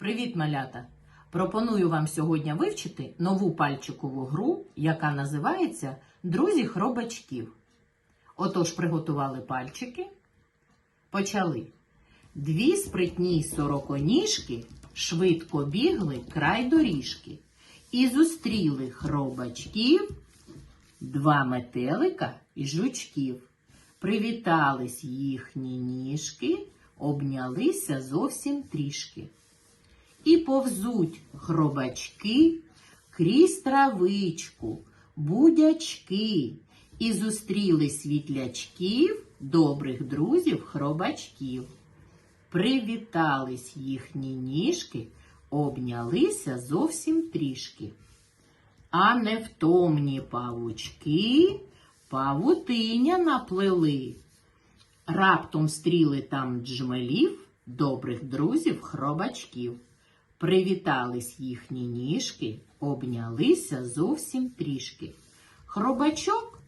Привіт, малята! Пропоную вам сьогодні вивчити нову пальчикову гру, яка називається Друзі хробачків. Отож, приготували пальчики. Почали. Дві спритні сороконіжки швидко бігли край доріжки і зустріли хробачків, два метелика і жучків. Привітались їхні ніжки, обнялися зовсім трішки. І повзуть хробачки крізь травичку, будячки, і зустріли світлячків, добрих друзів хробачків. Привітались їхні ніжки, обнялися зовсім трішки. А невтомні павучки павутиня наплели. Раптом стріли там джмелів, добрих друзів хробачків. Привітались їхні ніжки, обнялися зовсім трішки. Хробачок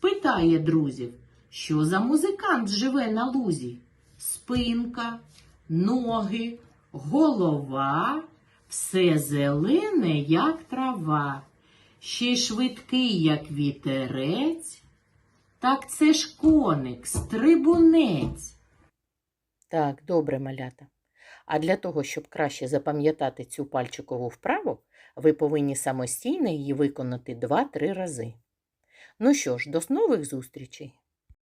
питає друзів, що за музикант живе на лузі? Спинка, ноги, голова, все зелене, як трава, ще й швидкий, як вітерець. Так це ж коник, стрибунець. Так, добре, малята. А для того, щоб краще запам'ятати цю пальчикову вправу, ви повинні самостійно її виконати 2-3 рази. Ну що ж, до нових зустрічей!